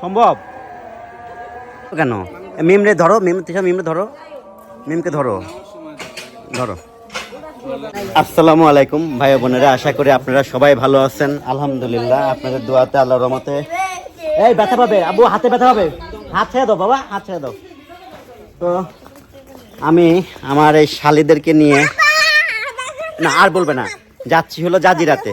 সম্ভব? কেন? মিমরে ধরো, মিম তিশা মিমরে ধরো। মিমকে ধরো। ধরো। আসসালামু আলাইকুম, ভাই বোনেরা, আশা করি আপনারা সবাই ভালো আছেন। আলহামদুলিল্লাহ, আপনাদের দোয়াতে আল্লাহর রহমতে। এই, ব্যথা পাবে। আবু হাতে ব্যথা পাবে। হাত ছেড়ে দাও, বাবা, হাত ছেড়ে দাও। তো, আমি আমার এই শালিদেরকে নিয়ে না, আর বলবে না। যাচ্ছি হলো জাজিরাতে।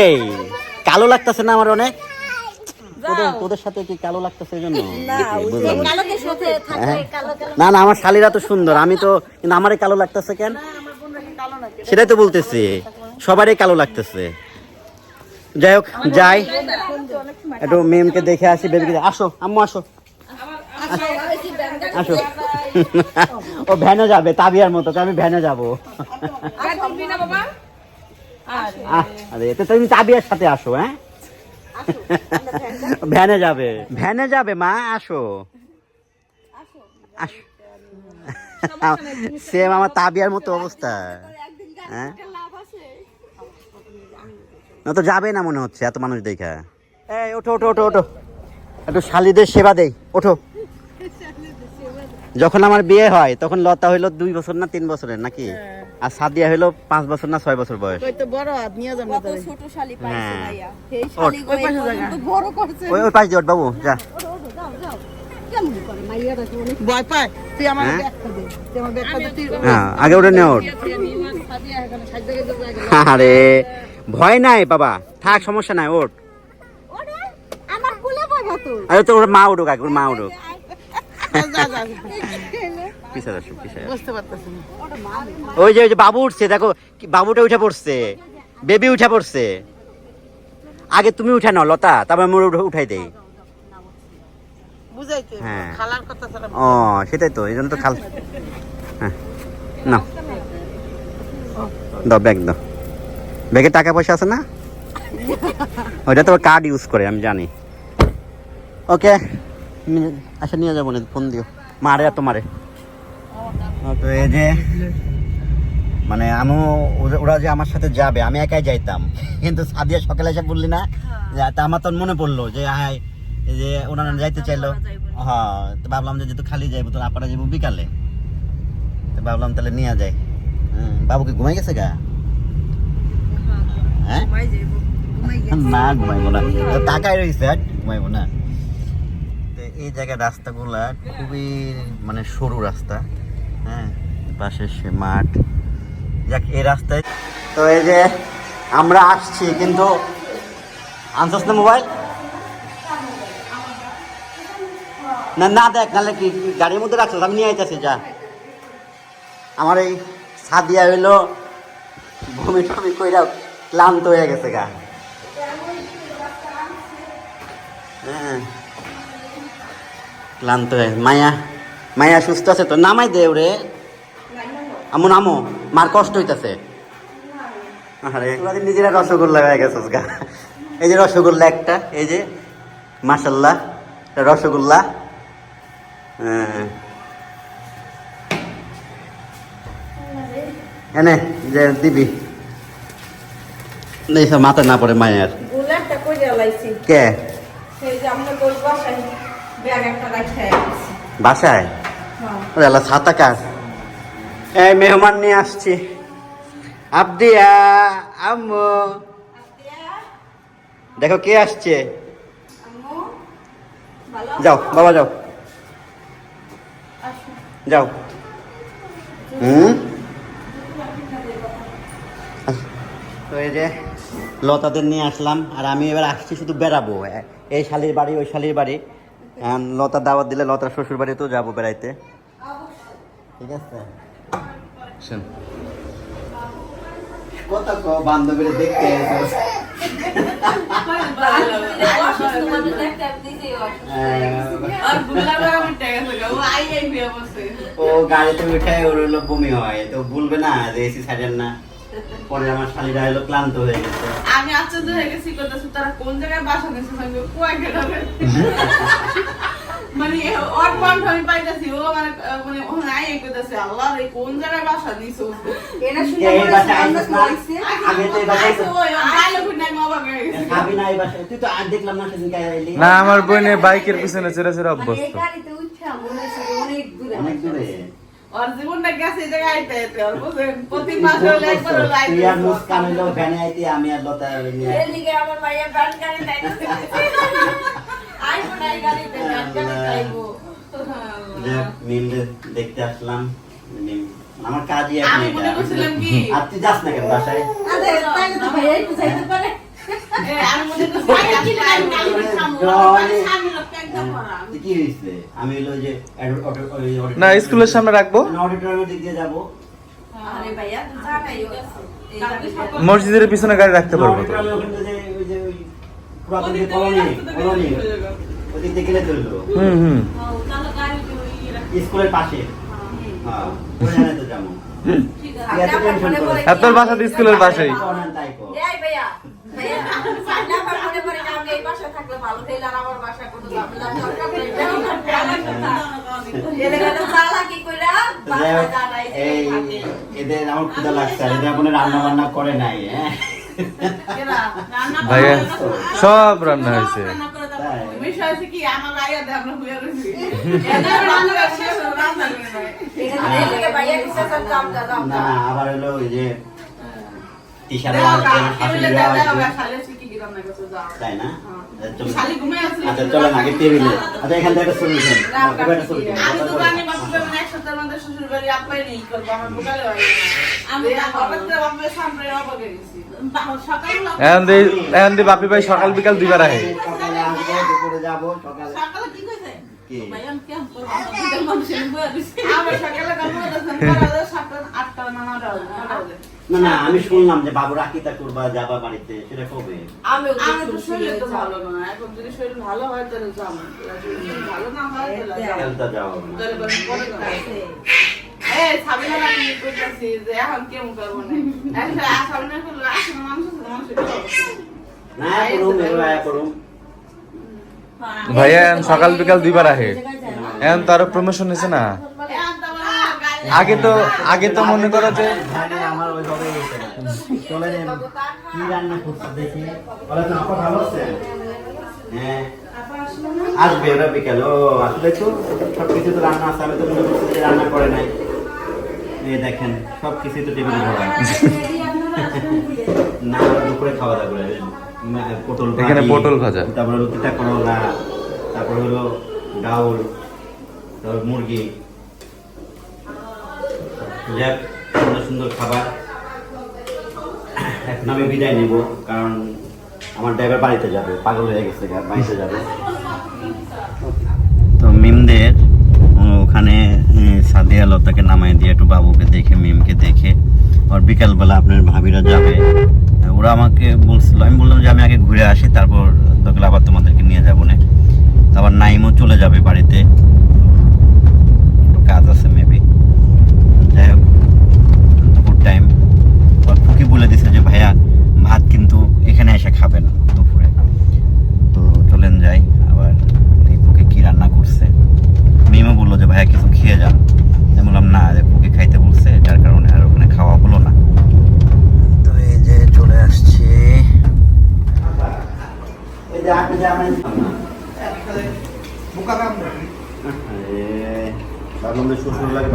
এই, কালো লাগতেছে না আমার অনেক? তোদের তোদের সাথে কি কালো লাগতেছে এই জন্য? না। হ্যাঁ? কালো কালো না না আমার শালিরা তো সুন্দর। আমি তো কিন্তু আমারই কালো লাগতেছে কেন? সেটাই তো বলতেছি। সবারই কালো লাগতেছে। যাই হোক যাই। একটু মেমকে দেখে আসি বেবিকে আসো আম্মু আসো। আসো। ও ভ্যানে যাবে তাবিয়ার মতো তো আমি ভ্যানে যাব। আহ, আরে এতে তুমি তাবিয়ার সাথে আসো হ্যাঁ? ভ্যানে যাবে। ভ্যানে যাবে মা আসো। আসো। সেম আমার তাবিয়ার মতো অবস্থা। হ্যাঁ? না তো যাবে না মনে হচ্ছে এত মানুষ দেখা। এই ওঠো ওঠো ওঠো ওঠো। একটু শালিদের সেবা দেই ওঠো। যখন আমার বিয়ে হয় তখন লতা হইল দুই বছর না তিন বছরের নাকি? আর সাদিয়া হইল পাঁচ বছর না ছয় বছর বয়স। ওই বড় হাত নিয়ে যাব ছোট শালি পাইছে হ্যাঁ। ভাইয়া। সেই শালি ওই পাশে জায়গা। বড় করছে। ওই ওই পাশ দিয়ে বাবু যা। ভয় পায়। তুই আমার হ্যাঁ? ব্যাগটা দে। তুই আমার ব্যাগটা দে তুই হ্যাঁ আগে ওটা নে ওঠ। আরে ভয় নাই বাবা। থাক সমস্যা নাই ওঠ। ওরে আমার কুলে পাবা তো। আরে তো ওর মা উঠুক আগে ওর মা উঠুক। আসো পিছায় আসো। বুঝতে পারতেছি না। ওই যে ওই যে বাবু উঠছে দেখো বাবুটা উঠে পড়ছে বেবি উঠে পড়ছে। আগে তুমি উঠে নাও লতা তারপর উঠে- উঠাই দেই। হ্যাঁ। ও সেটাই তো এই জন্য তো খাল হ্যাঁ না দাও ব্যাগ দাও। ব্যাগে টাকা পয়সা আছে না? ওইটা তো কার্ড ইউজ করে আমি জানি। ওকে আচ্ছা নিয়ে যাব না ফোন দিও। মারে আর তোমারে। তো এই যে মানে আমি ওরা যে আমার সাথে যাবে আমি একাই যাইতাম। কিন্তু সাদিয়া সকালে এসে বললি না তা আমার তো মনে পড়ল যে হ্যাঁ এই যে ওনারা যাইতে চাইলো। হ্যাঁ তো ভাবলাম যে যেহেতু খালি যাইবো তো আপনারা যাব বিকালে। তো ভাবলাম তাহলে নিয়ে যাই। হ্যাঁ, বাবু কি ঘুমাই গেছে গা? হ্যাঁ না ঘুমাইবো না। টাকায় রয়েছে আর ঘুমাইবো না। তো এই জায়গার রাস্তাগুলা খুবই মানে সরু রাস্তা। হ্যাঁ পাশে সে মাঠ। যাক এই রাস্তায় তো এই যে আমরা আসছি কিন্তু আনছস না মোবাইল? না না দেখ নাহলে কি গাড়ির মধ্যে রাখছো আমি নিয়ে আইতাছি যা। আমার এই সাদিয়া হইল বমি টমি কইরা ক্লান্ত হয়ে গেছে গা। হ্যাঁ। ক্লান্ত হয়ে মায়া মায়া সুস্থ আছে তো নামাই দে ওরে। আমো নামো মার কষ্ট হইতাছে। আরে। নিজেরা রসগোল্লা হয়ে গেছে গা। এই যে রসগোল্লা একটা এই যে মাসাল্লাহ রসগোল্লা। হ্যাঁ। এনে যে দিবি। মাথা না পড়ে মায়ের। কে? সেই যে আমরা বাসায় ব্যাগ একটা রাখতে বাসায়? আল্লাহ ছাতা কাজ এই মেহমান নিয়ে আসছি। আবদিয়া আম্মু। দেখো কে আসছে? যাও বাবা যাও। যাও। হুম? এই যে লতাদের নিয়ে আসলাম আর আমি এবার আসছি শুধু বেড়াবো। এই শালির বাড়ি ওই শালির বাড়ি। লতা দাওয়াত দিলে লতার শ্বশুর বাড়িতেও যাব বেড়াইতে। ঠিক আছে? শোন। কত বান্ধবীর দেখতে ও গাড়িতে উঠে ওর বমি হয় তো বলবে না যে এসি ছাড়েন না। পরে আমার শালিরা হলো ক্লান্ত হয়ে গেছে। আমি আশ্চর্য হয়ে গেছি করতেছি তারা কোন জায়গায় বাসা নিয়েছে সঙ্গে কুয়া গেলাবে মানে ওর কণ্ঠ আমি পাইতাছি, ও মানে, মানে, ও নাই এই কইতাছে, আল্লাহ রে, কোন জায়গায় বাসা দিছো? এটা শুনে এই বাসায় না? আগে তো এই বাসায় আইসো, ওই, ও dialogue শুনে আমি অবাক হয়ে গেছি। খাবি না এই বাসায়। তুই তো আর দেখলাম না সেদিন এলি না আমার বোনে বাইকের পিছনে চেরা চেরা মানে অভ্যস্ত এই গাড়িতে উঠা মনে হচ্ছে অনেক দূরে। অনেক দূরে। ওর জীবনটা গেছে জায়গায় আইতে আইতে, ওর বুঝেন? প্রতি মাসে হলে একবার হলে আইতে তুই আর মুস্কান হইল ভ্যানে আইতি আমি আর লতা নিয়ে এদিকে আমার ভাইয়া ব্যাট গাড়ি চাইতেছে আইবো না গাড়িতে ব্যাট গাড়ি চাইব মিমদের দেখতে আসলাম মিম আমার কাজই আমি মনে করছিলাম কি? তুই যাস না কেন বাসায়? আরে তো পারে। না স্কুলের সামনে রাখব। মসজিদের পিছনে গাড়ি রাখতে পারব তো। হুম হুম। স্কুলের পাশে। হ্যাঁ এত তোর বাসা স্কুলের পাশেই তাই কর এই ভাইয়া ভাইয়া আপনি আবার মনে করেন আমি এই বাসায় থাকলে ভালো তাইলে আর আমার বাসা কোনো ঝামেলা দরকার নেই আমার কথা এদের আমার লাগছে আর এদের কোনো রান্না বান্না করে নাই হ্যাঁ ভাইয়া সব রান্না হয়েছে না আবার হলো ওই যে ইশারা। তাই না? আচ্ছা চলেন আগে টেবিলে। আচ্ছা এখান থেকে সলিউশন একটা সলিউশন আমি দোকানে বাপরে মানে এক সপ্তাহের মধ্যে শ্বশুর বাড়ি আপ্যায় নেই করব আমার বোকালে হয় আমি হঠাৎ করে সামনে অবাক গেছি। বাপি ভাই সকাল বিকাল দুইবার আহে। সকালে আসব দুপুরে যাব সকালে সকালে কি কইছে? আমার সকালে গল্প করতেছেন পরে সাতটা আটটা না। না আমি শুনলাম যে বাবু রাকিতা করবা যাবা বাড়িতে সেটা কবে? আমিও আমি তো শরীর তো ভালো না এখন যদি শরীর ভালো হয় তাহলে যাব ভালো না হয় তাহলে যাব তাহলে পরে যাব। এই সাবিনা রাখি কইতাছি যে এখন কেমন করব না? এখন সাবিনা করলে আসে মানুষ মানুষ না করুম এগুলো করুম। ভাইয়া সকাল বিকাল দুইবার আহে। এখন তো আরও প্রমোশন হয়েছে না। আগে তো আগে তো মনে করো যে আমার। চলে কি রান্না করছে দেখি। বলে তো আপা ভালো আছে হ্যাঁ। আসবে ওরা বিকেল। ও আসলে তো সব কিছু তো রান্না আছে আমি তো মনে করছি যে রান্না করে নাই। এই দেখেন সব কিছু তো টেবিলে ভরা। না দুপুরে খাওয়া দাওয়া করে পটল এখানে পটল ভাজা। তারপরে হলো পিঠা করলা তারপর হলো ডাউল তারপর মুরগি। যাক সুন্দর সুন্দর খাবার। এখন আমি বিদায় নিব, কারণ আমার ড্রাইভার বাড়িতে যাবে, পাগল হয়ে গেছে বাড়িতে যাবে। তো মিমদের ওখানে সাদিয়া লতাকে নামাই দিয়ে একটু বাবুকে দেখে, মিমকে দেখে আর বিকালবেলা আপনার ভাবিরা যাবে। ওরা আমাকে বলছিল, আমি বললাম যে আমি আগে ঘুরে আসি, তারপর দোকান আবার তোমাদেরকে নিয়ে যাব না। আবার নাইমও চলে যাবে বাড়িতে। একটু কাজ আছে মেবি যাই হোক দুপুর টাইম খুকি বলে দিছে যে ভাইয়া ভাত কিন্তু এখানে এসে খাবে না দুপুরে তো চলেন যাই আবার ফুকে কি রান্না করছে মিমও বলল যে ভাইয়া কিছু খেয়ে যান আমি বললাম না যে খাইতে বলছে যার কারণে আর ওখানে খাওয়া হলো না তো এই যে চলে আসছি শ্বশুর লাগে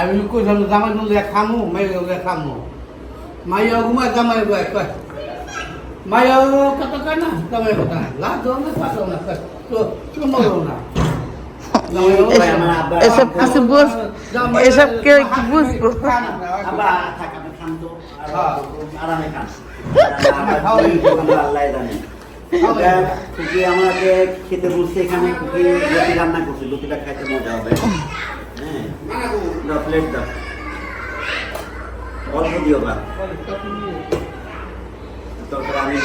আমি কই ধরো জামাই বলে খামু মাই বলে খামু মাইয়া ঘুমা জামাই বলে কয় মাইয়া কত কয় না জামাই কথা লা দো না পাতো না তো তো মরো না। এসব কিছু বুঝ এসব কে কি বুঝব হ্যাঁ। আমাকে খেতে বলছে এখানে রান্না করছে লুচিটা খাইতে মজা হবে। দাও প্লেট দাও। অল্প দিও বা। তরকারি আমি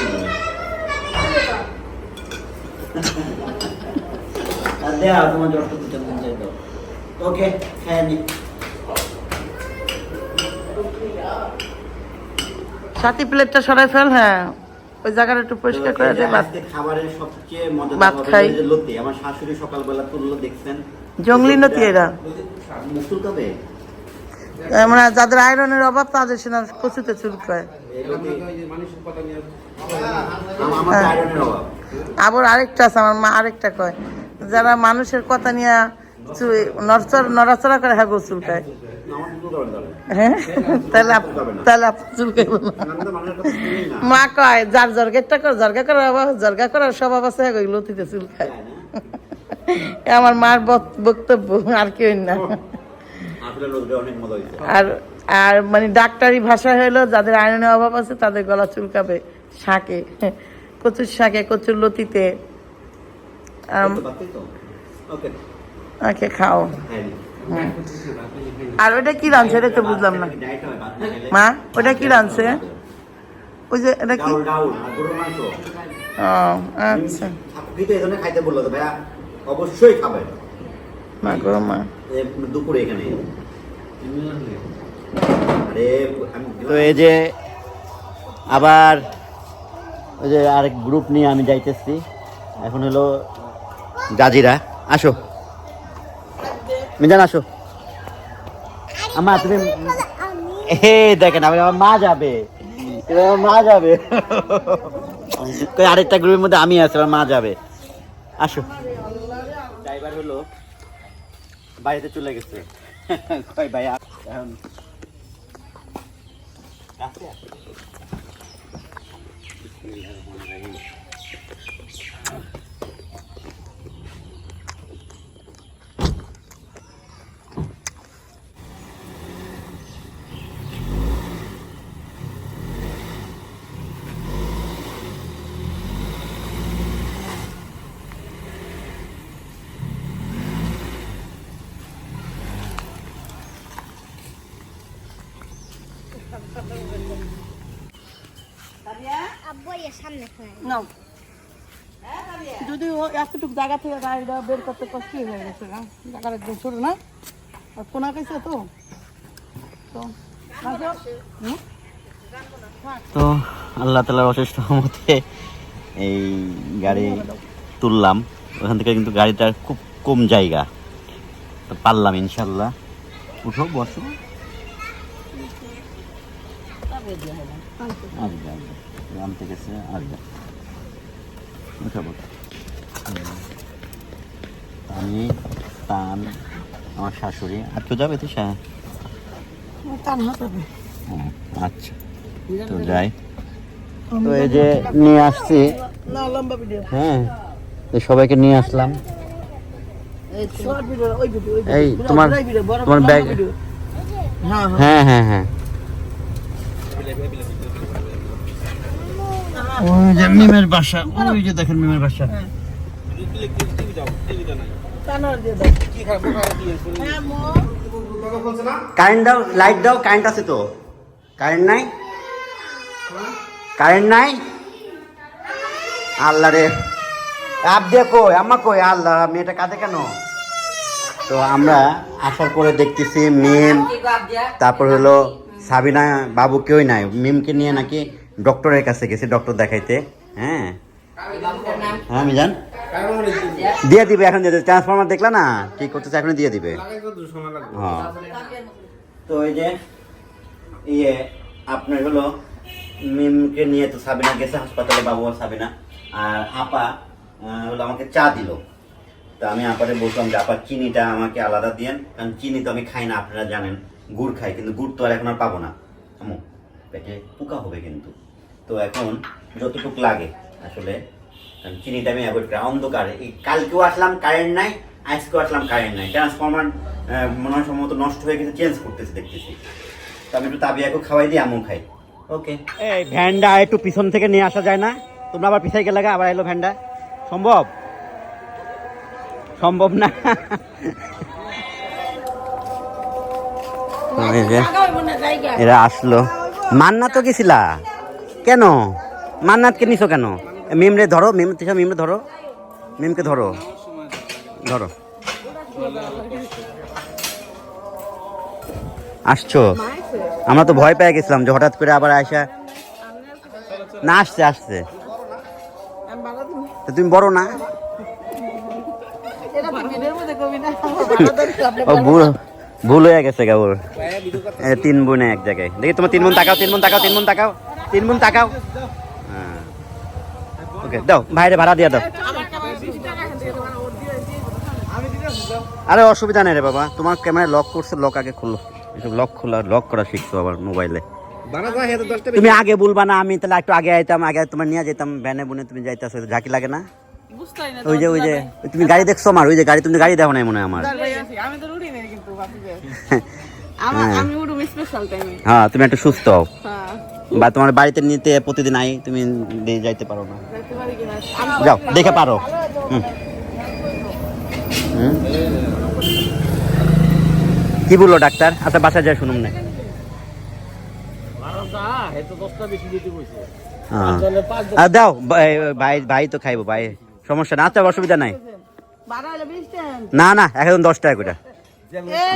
আর দেয়া তোমার যত দিতে মন চাই দাও ওকে নি। সাথী প্লেটটা সরাই ফেল হ্যাঁ। ওই জায়গাটা একটু পরিষ্কার করে দে খাবারের সবচেয়ে মজাদার ভাত খাই। লতি। আমার শাশুড়ি সকালবেলা তুললো দেখছেন? জঙ্গলি নতি এরা। মানে যাদের আয়রনের অভাব, তাদের সেনা কচুতে চুলকায় আমার হ্যাঁ। আবার আরেকটা আছে, আমার মা আরেকটা কয়, যারা মানুষের কথা নিয়ে নড়চড় করে হ্যাঁ গো চুলকায় আমার কিন্তু করার হ্যাঁ মা কয়, যার জর্গেরটা কর, জর্গা করার অভাব, জর্গা করার স্বভাব আছে হ্যাঁ গো লতিতে চুলকায় এ আমার মার বক্তব্য আর কেউ না। আর আর মানে ডাক্তারি ভাষা হলো যাদের আয়রনের অভাব আছে তাদের গলা চুলকাবে শাকে কচুর শাকে কচুর লতিতে। ওকে। খাও। হ্যাঁ। হুম। আর ওটা কি রাঁধছে? এটা তো বুঝলাম না। হয়। মা ওটা কি রাঁধছে? ওই যে এটা কি? ও আচ্ছা। অবশ্যই খাবেন মা গো মা। এ, দুপুরে এখানে। তো এই যে আবার ওই যে আরেক গ্রুপ নিয়ে আমি যাইতেছি। এখন হলো জাজিরা। আসো। মিজান আসো। আমা তুমি হে দেখেন আবার আমার মা যাবে। আমার মা যাবে। আরেকটা গ্রুপের মধ্যে আমি আছি আমার মা যাবে। আসো। হলো বাড়িতে চলে গেছে। ভাই এখন সামনে নাও। যদি ও এতটুকু জায়গা থেকে গাড়িটা বের করতে কষ্ট হয়ে গেছে না জায়গাটা একদম ছোট না? আর কোনা কাছে তো? তো হুম? তো আল্লাহ তালার অশেষ রহমতে এই গাড়ি তুললাম। ওখান থেকে কিন্তু গাড়িটার খুব কম জায়গা। তো পারলাম ইনশাল্লাহ উঠো বসো। আচ্ছা আসবে আনতে গেছে উঠাবো আমি তান আমার শাশুড়ি। আর কেউ যাবে তো হ্যাঁ আচ্ছা। তো যাই। তো এই যে নিয়ে আসছি। হ্যাঁ সবাইকে নিয়ে আসলাম। এই তোমার তোমার ব্যাগ হ্যাঁ হ্যাঁ। হ্যাঁ হ্যাঁ হ্যাঁ। ওই যে মিমের বাসা ওই যে দেখেন মিমের বাসা। দাও হ্যাঁ। কারেন্ট দাও লাইট দাও কারেন্ট আছে তো। কারেন্ট নাই? কারেন্ট নাই? আল্লাহ রে। আপ দিয়ে কই আমা কই? আল্লাহ মেয়েটা কাঁদে কেন? তো আমরা আসার পরে দেখতেছি মিম তারপর হলো সাবিনা বাবু কেউই নাই। মিমকে নিয়ে নাকি ডক্টরের কাছে গেছে, ডক্টর দেখাইতে। হ্যাঁ। হ্যাঁ আমি জান দিয়ে দিবে এখন দিয়ে দিবে ট্রান্সফরমার দেখলা না? ঠিক করতেছে এখন দিয়ে দিবে। হ্যাঁ। তো এই যে ইয়ে আপনার হলো মিমকে নিয়ে তো সাবিনা গেছে, হাসপাতালে বাবু সাবিনা। আর আপা হলো আমাকে চা দিল। তো আমি আপারে বলতাম যে, আপা, চিনিটা আমাকে আলাদা দিয়েন। কারণ চিনি তো আমি খাই না, আপনারা জানেন। গুড় খাই, কিন্তু গুড় তো আর এখন আর পাবো না। আমু পেটে পোকা হবে কিন্তু। তো এখন যতটুকু লাগে আসলে চিনিটা আমি অ্যাভয়েড করি। অন্ধকার এই কালকেও আসলাম কারেন্ট নাই আজকেও আসলাম কারেন্ট নাই। ট্রান্সফরমার মনে হয় সম্ভবত নষ্ট হয়ে গেছে চেঞ্জ করতেছে দেখতেছি। তো আমি একটু তাবিয়াকেও খাওয়াই দিই আমও খাই। ওকে এই ভ্যানটা একটু পিছন থেকে নিয়ে আসা যায় না। তোমরা আবার পিছাই গেলে আবার এলো ভ্যানটা। সম্ভব? সম্ভব না। এই এরা আসলো। মান্না তো গেছিলা? কেন? মান্নাতকে নিছো কেন? মিমরে ধরো, মিম, তিশা, মিমরে ধরো। মিমকে ধরো। ধরো। আসছো? আমরা তো ভয় পেয়ে গেছিলাম যে হঠাৎ করে আবার আয়সা না, আসছে আসছে। তুমি বড় না? ভালো হয়ে গেছে গাবর তিন বোনে এক জায়গায়। দেখি তোমার তিন বোন তাকাও, তিন বোন তাকাও, তিন বোন তাকাও। তিন তাকাও। হ্যাঁ ওকে দাও বাইরে ভাড়া দিয়ে দাও। আরে অসুবিধা নেই রে বাবা তোমার ক্যামেরা লক করছে লক আগে খুললো। এসব লক খোলা লক করা শিখছো আবার মোবাইলে তুমি আগে বলবা না আমি তাহলে একটু আগে আইতাম আগে তোমার নিয়ে যেতাম ভ্যানে বুনে তুমি যাইতেছো ঝাঁকি লাগে না? ওই যে ওই যে তুমি গাড়ি দেখছ আমার ওই যে গাড়ি তুমি গাড়ি দেখো নাই মনে হয় আমার। টাইমে হ্যাঁ তুমি একটু সুস্থ হও। হ্যাঁ। বা তোমার বাড়িতে নিতে প্রতিদিন আই তুমি দিয়ে যাইতে পারো না। যাইতে পারি কিনা যাও দেখে পারো। কি বলল ডাক্তার? আচ্ছা বাসায় যায় শুনুন না। আর দাও ভাই ভাই তো খাইবো ভাই। সমস্যা না আচ্ছা অসুবিধা নাই। না না এখন দশ টাকা করে।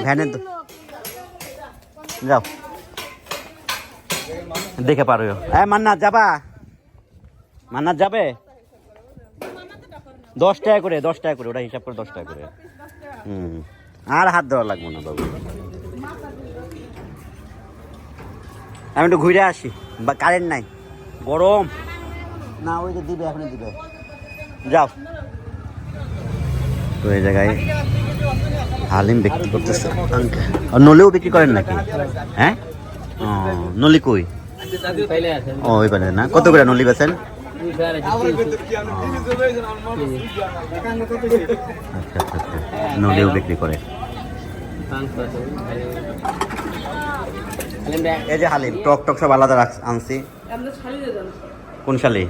ভ্যানে তো যাও। দেখে পারো। হ্যাঁ মান্নাত যাবা? মান্নাত যাবে? দশ টাকা করে, দশ টাকা করে, ওটা হিসাব করে দশ টাকা করে। হুম, আর হাত দেওয়া লাগবো না বাবু। আমি একটু ঘুরে আসি, বা কারেন্ট নাই। গরম। না, ওই যে দিবে, এখনই দিবে। যাও। তো এই জায়গায় হালিম বিক্রি করতেছে। নলেও বিক্রি করেন নাকি? হ্যাঁ? নলি কই? ও ওই পারে না। কত করে নলি বেছেন আচ্ছা আচ্ছা আচ্ছা নলিও বিক্রি করে। এই যে হালিম টক টক সব আলাদা আনছি। কোন শালি?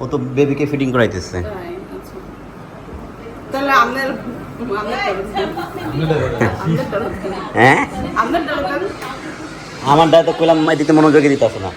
ও তো বেবিকে ফিটিং করাইতেছে। আচ্ছা। হ্যাঁ? আপনার দরকার আমার দায়িত্ব কইলাম এদিকে মনোযোগী দিতে না।